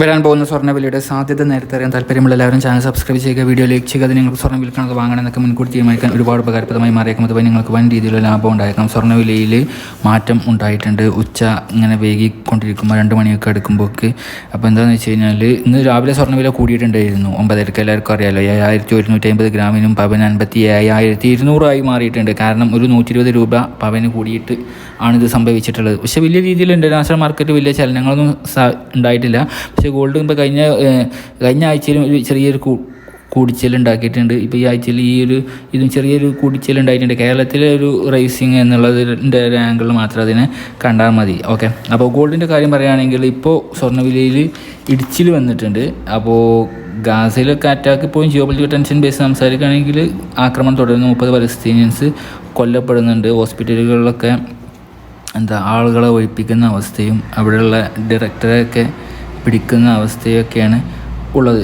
വരാൻ പോകുന്ന സ്വർണവിലയുടെ സാധ്യത നേരത്തെ അറിയാൻ താല്പര്യമുള്ള എല്ലാവരും ചാനൽ സബ്സ്ക്രൈബ് ചെയ്യുക വീഡിയോ ലൈക്ക് ചെയ്യുക അത് നിങ്ങൾക്ക് സ്വർണം വിൽക്കണത് വാങ്ങണമെന്നൊക്കെ മുൻകൂട്ടി തീരുമാനിക്കാൻ ഒരുപാട് ഉപകാരപ്രദമായി മാറിയേക്കും. അതുപോലെ നിങ്ങൾക്ക് വൻ രീതിയിലുള്ള ലാഭം ഉണ്ടായേക്കാം. സ്വർണവിലയിൽ മാറ്റം ഉണ്ടായിട്ടുണ്ട്. ഉച്ച ഇങ്ങനെ വൈകിക്കൊണ്ടിരിക്കുമ്പോൾ രണ്ട് മണിയൊക്കെ അടുക്കുമ്പോൾക്ക് അപ്പോൾ എന്താണെന്ന് വെച്ച് കഴിഞ്ഞാൽ ഇന്ന് രാവിലെ സ്വർണവില കൂടിയിട്ടുണ്ടായിരുന്നു. ഒമ്പതരക്ക് എല്ലാവർക്കും അറിയാമല്ലോ ഏഴായിരത്തി ഒരുന്നൂറ്റി അമ്പത് ഗ്രാമിനും പവൻ അൻപത്തി ഏഴായിരത്തി ഇരുന്നൂറായി മാറിയിട്ടുണ്ട്. കാരണം ഒരു നൂറ്റി ഇരുപത് രൂപ പവന് കൂടിയിട്ട് ആണിത് സംഭവിച്ചിട്ടുള്ളത്. പക്ഷേ വലിയ രീതിയിൽ ഇന്റർനാഷണൽ മാർക്കറ്റ് വലിയ ചലനങ്ങളൊന്നും ഉണ്ടായിട്ടില്ല. പക്ഷേ ഗോൾഡ് ഇപ്പോൾ കഴിഞ്ഞ കഴിഞ്ഞ ആഴ്ചയിലും ഒരു ചെറിയൊരു കൂ കൂടിച്ചൽ ഉണ്ടാക്കിയിട്ടുണ്ട്. ഇപ്പോൾ ഈ ആഴ്ചയിൽ ഈ ഒരു ഇതും ചെറിയൊരു കൂടിച്ചൽ ഉണ്ടായിട്ടുണ്ട്. കേരളത്തിലെ ഒരു റേസിങ് എന്നുള്ളതിന്റെ ആംഗിൾ മാത്രം അതിനെ കണ്ടാൽ മതി. ഓക്കെ? അപ്പോൾ ഗോൾഡിന്റെ കാര്യം പറയുകയാണെങ്കിൽ ഇപ്പോൾ സ്വർണവിലയിൽ ഇടിച്ചിൽ വന്നിട്ടുണ്ട്. അപ്പോൾ ഗാസയിലൊക്കെ അറ്റാക്ക് ഇപ്പോൾ ജിയോ പൊളിറ്റിക്കൽ ടെൻഷൻ ബേസ് സംസാരിക്കുകയാണെങ്കിൽ ആക്രമണം തുടരുന്നു. മുപ്പത് പലസ്തീനിയൻസ് കൊല്ലപ്പെടുന്നുണ്ട്. ഹോസ്പിറ്റലുകളിലൊക്കെ എന്താ ആളുകളെ ഒഴിപ്പിക്കുന്ന അവസ്ഥയും അവിടെയുള്ള ഡയറക്ടറെയൊക്കെ പിടിക്കുന്ന അവസ്ഥയൊക്കെയാണ് ഉള്ളത്.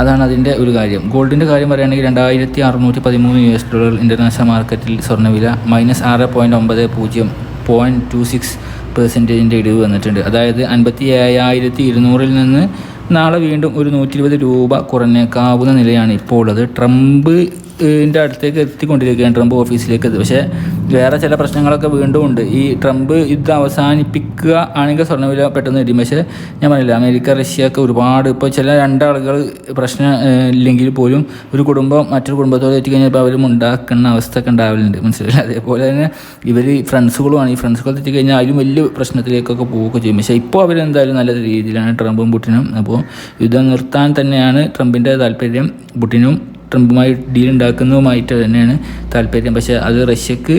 അതാണ് അതിന്റെ ഒരു കാര്യം. ഗോൾഡിന്റെ കാര്യം പറയുകയാണെങ്കിൽ രണ്ടായിരത്തി അറുന്നൂറ്റി പതിമൂന്ന് യു എസ് ഡോളർ ഇന്റർനാഷണൽ മാർക്കറ്റിൽ സ്വർണവില മൈനസ് ആറ് പോയിന്റ് ഒമ്പത് പൂജ്യം പോയിന്റ് ടു സിക്സ് പെർസെന്റേജിന്റെ ഇടിവ് വന്നിട്ടുണ്ട്. അതായത് അൻപത്തി ഏഴായിരത്തി ഇരുന്നൂറിൽ നിന്ന് നാളെ വീണ്ടും ഒരു നൂറ്റി ഇരുപത് രൂപ കുറഞ്ഞേക്കാവുന്ന നിലയാണ് ഇപ്പോൾ ഉള്ളത്. ട്രംപ് ന്റെ അടുത്തേക്ക് എത്തിക്കൊണ്ടിരിക്കുകയാണ് ട്രംപ് ഓഫീസിലേക്ക്. എത്തി പക്ഷേ വേറെ ചില പ്രശ്നങ്ങളൊക്കെ വീണ്ടും ഉണ്ട്. ഈ ട്രംപ് ഇത് അവസാനിപ്പിക്കുക ആണെങ്കിൽ സ്വർണവില പെട്ടെന്ന് ഇടിയും പക്ഷേ ഞാൻ പറഞ്ഞില്ല അമേരിക്ക റഷ്യ ഒക്കെ ഒരുപാട് ഇപ്പോൾ ചില രണ്ടാളുകൾ പ്രശ്നം ഇല്ലെങ്കിൽ പോലും ഒരു കുടുംബം മറ്റൊരു കുടുംബത്തോട് എത്തിക്കഴിഞ്ഞാൽ അവരും ഉണ്ടാക്കുന്ന അവസ്ഥ ഒക്കെ ഉണ്ടാവലുണ്ട്. മനസ്സിലായില്ല? അതേപോലെ തന്നെ ഇവർ ഫ്രണ്ട്സുകളുമാണ്. ഈ ഫ്രണ്ട്സുകൾ എത്തിക്കഴിഞ്ഞാൽ അതിലും വലിയ പ്രശ്നത്തിലേക്കൊക്കെ പോവുകയൊക്കെ ചെയ്യും. പക്ഷേ ഇപ്പോൾ അവരെന്തായാലും നല്ല രീതിയിലാണ് ട്രംപും പുട്ടിനും. അപ്പോൾ യുദ്ധം നിർത്താൻ തന്നെയാണ് ട്രംപിന്റെ താല്പര്യം. പുട്ടിനും ട്രംപുമായി ഡീൽ ഉണ്ടാക്കുന്നതുമായിട്ട് തന്നെയാണ് താല്പര്യം. പക്ഷേ അത് റഷ്യക്ക്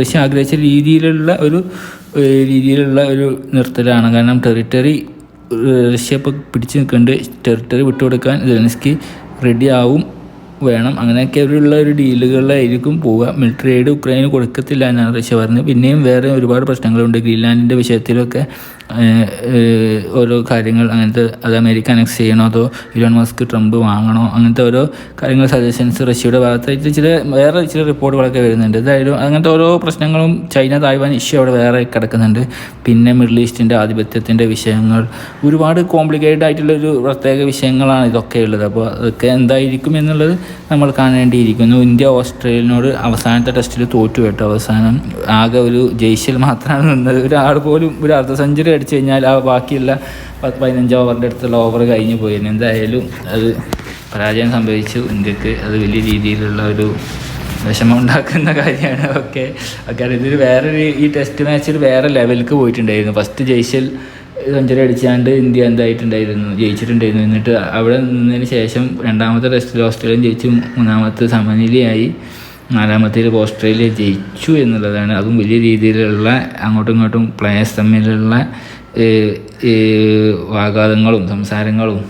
റഷ്യ ആഗ്രഹിച്ച രീതിയിലുള്ള ഒരു രീതിയിലുള്ള ഒരു നിർത്തലാണ്. കാരണം ടെറിട്ടറി റഷ്യ ഇപ്പോൾ പിടിച്ചു നിൽക്കുന്നുണ്ട്. ടെറിട്ടറി വിട്ടുകൊടുക്കാൻ ജെലൻസ്കി റെഡി ആവും വേണം. അങ്ങനെയൊക്കെ അവരുള്ള ഒരു ഡീലുകളിലായിരിക്കും പോവുക. മിലിറ്ററി എയ്ഡ് ഉക്രൈന് കൊടുക്കത്തില്ല എന്നാണ് റഷ്യ പറഞ്ഞത്. പിന്നെയും വേറെ ഒരുപാട് പ്രശ്നങ്ങളുണ്ട്. ഗ്രീൻലാൻഡിന്റെ വിഷയത്തിലൊക്കെ ഓരോ കാര്യങ്ങൾ അങ്ങനത്തെ അത് അമേരിക്ക അനക്സ് ചെയ്യണോ അതോ ഇലോൺ മസ്ക് ട്രംപ് വാങ്ങണോ അങ്ങനത്തെ ഓരോ കാര്യങ്ങൾ സജഷൻസ് റഷ്യയുടെ ഭാഗത്തായിട്ട് ചില വേറെ ചില റിപ്പോർട്ടുകളൊക്കെ വരുന്നുണ്ട്. എന്തായാലും അങ്ങനത്തെ ഓരോ പ്രശ്നങ്ങളും ചൈന തായ്വാൻ ഇഷ്യൂ അവിടെ വേറെ കിടക്കുന്നുണ്ട്. പിന്നെ മിഡിൽ ഈസ്റ്റിന്റെ ആധിപത്യത്തിന്റെ വിഷയങ്ങൾ. ഒരുപാട് കോംപ്ലിക്കേറ്റഡ് ആയിട്ടുള്ള ഒരു പ്രത്യേക വിഷയങ്ങളാണ് ഇതൊക്കെ ഉള്ളത്. അപ്പോൾ അതൊക്കെ എന്തായിരിക്കും എന്നുള്ളത് നമ്മൾ കാണേണ്ടിയിരിക്കുന്നു. ഇന്ത്യ ഓസ്ട്രേലിയനോട് അവസാനത്തെ ടെസ്റ്റിൽ തോറ്റു കേട്ടോ. അവസാനം ആകെ ഒരു ജയ്ഷൽ മാത്രമാണ് നിന്നത് ഒരാൾ പോലും ഒരു അർദ്ധ സെഞ്ചുറി അടിച്ചു കഴിഞ്ഞാൽ ആ ബാക്കിയുള്ള പത്ത് പതിനഞ്ച് ഓവറിന്റെ അടുത്തുള്ള ഓവർ കഴിഞ്ഞു പോയി. എന്തായാലും അത് പരാജയം സംഭവിച്ചു. ഇന്ത്യയ്ക്ക് അത് വലിയ രീതിയിലുള്ള ഒരു വിഷമം ഉണ്ടാക്കുന്ന കാര്യമാണ്. ഓക്കെ. കാരണം ഇതിൽ വേറൊരു ഈ ടെസ്റ്റ് മാച്ചിൽ വേറെ ലെവലിലേക്ക് പോയിട്ടുണ്ടായിരുന്നു. ഫസ്റ്റ് ജയ്ശൽ സെഞ്ചുറി അടിച്ചാണ്ട് ഇന്ത്യ എന്തായിട്ടുണ്ടായിരുന്നു? ജയിച്ചിട്ടുണ്ടായിരുന്നു. എന്നിട്ട് അവിടെ നിന്നതിന് ശേഷം രണ്ടാമത്തെ ടെസ്റ്റിൽ ഓസ്ട്രേലിയ ജയിച്ചു. മൂന്നാമത്തെ സമനിലയായി. നാലാമത്തേൽ ഓസ്ട്രേലിയ ജയിച്ചു എന്നുള്ളതാണ്. അതും വലിയ രീതിയിലുള്ള അങ്ങോട്ടും ഇങ്ങോട്ടും പ്ലേയേഴ്സ് തമ്മിലുള്ള ഏഹ്, സംസാരങ്ങളും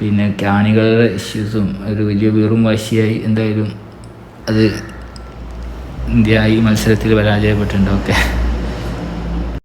പിന്നെ കാണികളുടെ ഇഷ്യൂസും ഒരു വലിയ വീറും വാശിയായി എന്തായാലും അത് ഇന്ത്യ ഈ മത്സരത്തിൽ പരാജയപ്പെട്ടിട്ടുണ്ട്. ഓക്കെ.